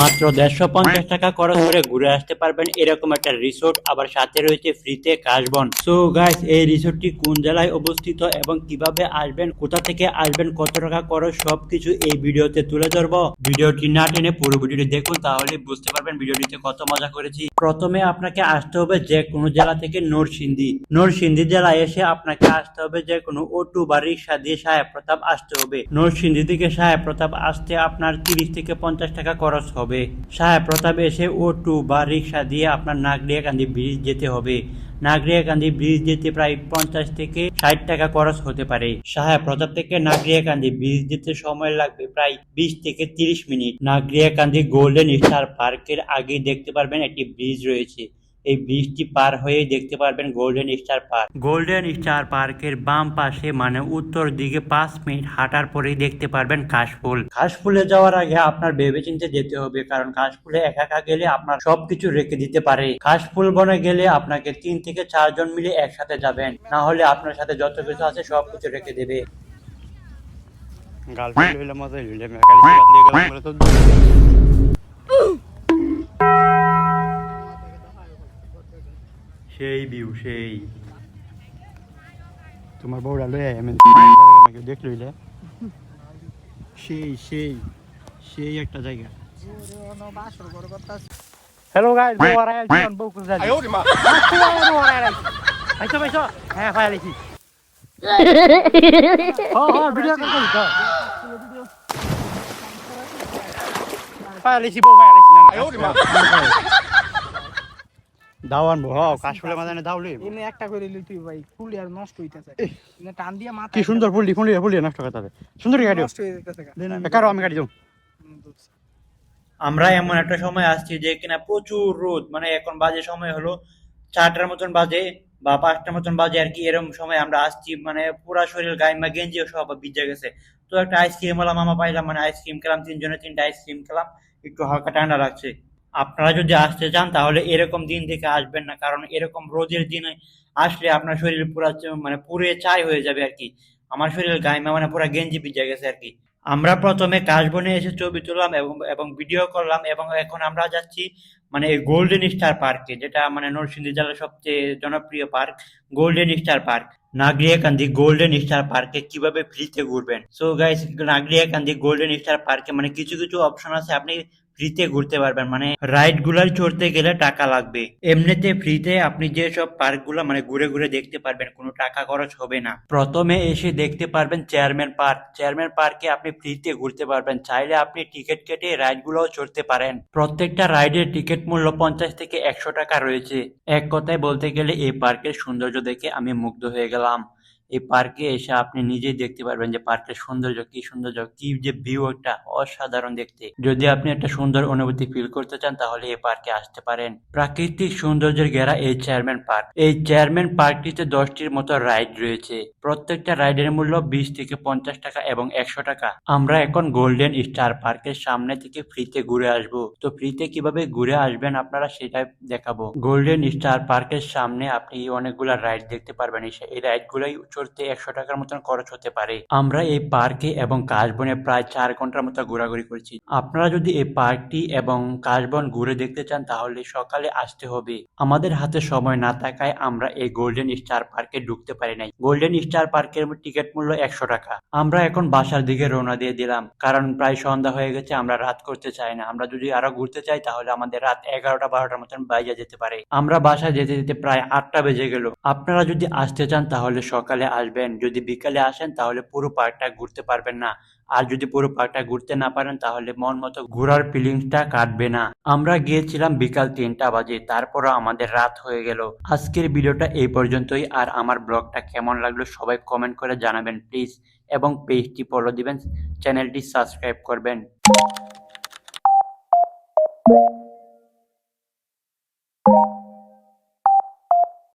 মাত্র দেড়শো পঞ্চাশ টাকা খরচ করে ঘুরে আসতে পারবেন এরকম একটা রিসোর্ট। আবার সাথে রয়েছে ফ্রিতে কাশবন সো গাইস এই রিসোর্টটি কোন জেলায় অবস্থিত এবং কীভাবে আসবেন, কোথা থেকে আসবেন, কত টাকা খরচ, সবকিছু এই ভিডিওতে তুলে ধরবো। ভিডিওটি না টেনে পুরো ভিডিওটি দেখুন, তাহলে বুঝতে পারবেন ভিডিওটিতে কত মজা করেছি। প্রথমে আপনাকে আসতে হবে যে কোনো জেলা থেকে নরসিংদী। নরসিংদী জেলায় এসে আপনাকে আসতে হবে যে কোনো অটো বা রিক্সা দিয়ে সাহেব প্রতাপ আসতে হবে। নরসিংদী থেকে সাহেব প্রতাপ আসতে আপনার তিরিশ থেকে পঞ্চাশ টাকা খরচ হবে। সাহেব প্রতাপ এসে ও টু বা রিক্সা দিয়ে আপনার নাগরিয়াকান্দি ব্রিজ যেতে হবে। নাগরিয়াকান্দি ব্রিজ যেতে প্রায় পঞ্চাশ থেকে ষাট টাকা খরচ হতে পারে। সাহেব প্রতাপ থেকে নাগরিয়া নাগরিয়াকান্দি ব্রিজ যেতে সময় লাগবে প্রায় বিশ থেকে তিরিশ minute. Nagaria Nagariakandi golden star পার্কের আগে দেখতে পারবেন একটি ব্রিজ রয়েছে। এই ব্রিজটি পার হয়ে দেখতে পারবেন golden star park golden star পার্কের বাম পাশে মানে উত্তর দিকে পাঁচ মিনিট হাঁটার পরেই দেখতে পারবেন কাশফুল। কাশফুলে যাওয়ার আগে আপনার ভেবেচিন্তে যেতে হবে কারণ কাশফুলে একা একা গেলে আপনার সবকিছু রেখে দিতে পারে। কাশফুল বনে গেলে আপনাকে তিন থেকে চারজন মিলে একসাথে যাবেন। না হলে আপনার সাথে যত কিছু আছে সবকিছু রেখে দেবে। গার্লফ্রেন্ড হইলে মজা হইলে মেকালি সিগারেট দিয়ে গেলাম তো সেই ভিউ সেই। তোমার বউরা লই আমি আমাকে দেখ লইলে সেই সেই সেই একটা জায়গা। হ্যালো গাইস বউ আর আইছি অন বউ কুজা আয় ওরে মা। বউ আর আইছি আইছো আইছো হ্যাঁ ফাইল আইছি হ্যাঁ হ্যাঁ ভিডিও কল করি তো ফাইল আইছি বউ ফাইল আইছি না আয় ওরে মা। দাওয়ান বউ কাশফুলে মাদানে দাওলি এমনি একটা করে লিখি ভাই ফুল আর নষ্ট হইতাছে। না টান দিয়া মাথা কি সুন্দর ফুল ফুল ফুল নষ্ট কথা সুন্দর গাড়ি নষ্ট হয়ে যাইতাছে কারও আমি গাড়ি যাও আমরা এমন একটা সময় আসছি যে কিনা প্রচুর রোদ মানে এখন বাজে সময় হলো চারটার মতন বাজে বা পাঁচটার মতন বাজে আর কি এরকম সময় আমরা আসছি মানে পুরা শরীর গায়ে গেঞ্জি সব ভিজে গেছে। তো একটা আইসক্রিম ওলা মামা পাইলাম মানে আইসক্রিম খেলাম তিনজনে তিনটা আইসক্রিম খেলাম একটু হালকা ঠান্ডা লাগছে। আপনারা যদি আসতে চান, তাহলে এরকম দিন থেকে আসবেন না। কারণ এরকম রোদের দিনে আসলে আপনার শরীর পুরা মানে পুরে চাই হয়ে যাবে আর কি। আমার শরীর গায়ে মানে পুরা গেঞ্জি ভিজে গেছে আর কি। আমরা প্রথমে কাশবনে এসে ছবি তুললাম এবং এবং ভিডিও করলাম এবং এখন আমরা যাচ্ছি মানে এই গোল্ডেন স্টার পার্কে যেটা মানে নরসিংদী জেলার সবচেয়ে জনপ্রিয় park golden star park Nagariakandi golden star পার্কে কীভাবে ফ্রিতে ঘুরবেন? So guys Nagariakandi golden star পার্কে মানে কিছু কিছু অপশন আছে। আপনি ফ্রিতে ঘুরতে পারবেন। মানে রাইডগুলার চড়তে গেলে টাকা লাগবে। এমনিতে ফ্রিতে আপনি যে সব পার্কগুলা মানে ঘুরে ঘুরে দেখতে পারবেন, কোনো টাকা খরচ হবে না। প্রথমে এসে দেখতে পারবেন চেয়ারম্যান পার্ক। চেয়ারম্যান পার্কে আপনি ফ্রিতে ঘুরতে পারবেন। চাইলে আপনি টিকিট কেটে রাইড গুলোও চড়তে পারেন। প্রত্যেকটা রাইডের টিকিট মূল্য পঞ্চাশ থেকে একশো টাকা রয়েছে। এক কথায় বলতে গেলে এই পার্কের সৌন্দর্য দেখে আমি মুগ্ধ হয়ে গেলাম। এই পার্কে এসে আপনি নিজেই দেখতে পারবেন যে পার্কের সৌন্দর্য কি সৌন্দর্য, কি যে ভিউ একটা অসাধারণ দেখতে। যদি আপনি একটা সুন্দর অনুভূতি ফিল করতে চান, তাহলে এই পার্কে আসতে পারেন। প্রাকৃতিক সৌন্দর্যের ঘেরা এই চেয়ারম্যান পার্ক এই চেয়ারম্যান পার্কটিতে দশটির মতো রাইড রয়েছে। প্রত্যেকটা রাইডের মূল্য বিশ থেকে পঞ্চাশ টাকা এবং একশো টাকা। আমরা এখন গোল্ডেন স্টার পার্কের সামনে থেকে ফ্রিতে ঘুরে আসব। তো ফ্রিতে কীভাবে ঘুরে আসবেন আপনারা সেটাই দেখাবো। গোল্ডেন স্টার পার্কের সামনে আপনি অনেকগুলা রাইড দেখতে পারবেন। এই- রাইড গুলাই চড়তে একশো টাকার মতন খরচ হতে পারে। আমরা এই পার্কে এবং কাশবনে প্রায় চার ঘণ্টার মতো ঘোরাঘুরি করেছি। আপনারা যদি এই পার্কটি এবং কাশবন ঘুরে দেখতে চান, তাহলে সকালে আসতে হবে। আমাদের হাতে সময় না থাকায় আমরা এই গোল্ডেন স্টার পার্কে ঢুকতে পারি নাই। গোল্ডেন স্টার পার্কের টিকিট মূল্য একশো টাকা। আমরা এখন বাসার দিকে রওনা দিয়ে দিলাম। কারণ প্রায় সন্ধ্যা হয়ে গেছে, আমরা রাত করতে চাই না। আমরা যদি আরও ঘুরতে চাই, তাহলে আমাদের রাত এগারোটা বারোটার মতন বাইরে যেতে পারে। আমরা বাসায় যেতে যেতে প্রায় আটটা বেজে গেল। আপনারা যদি আসতে চান, তাহলে সকালে আসবেন। যদি বিকালে আসেন, তাহলে পুরো পার্কটা ঘুরতে পারবেন না। আর যদি পুরো পার্কটা ঘুরতে না পারেন, তাহলে মন মতো ঘোরার ফিলিংসটা কাটবে না। আমরা গিয়েছিলাম বিকাল তিনটা বাজে, তারপরও আমাদের রাত হয়ে গেল। আজকের ভিডিওটা এই পর্যন্তই। আর আমার ব্লগটা কেমন লাগল সবাই কমেন্ট করে জানাবেন প্লিজ এবং পেজটি ফলো দিবেন চ্যানেলটি সাবস্ক্রাইব করবেন।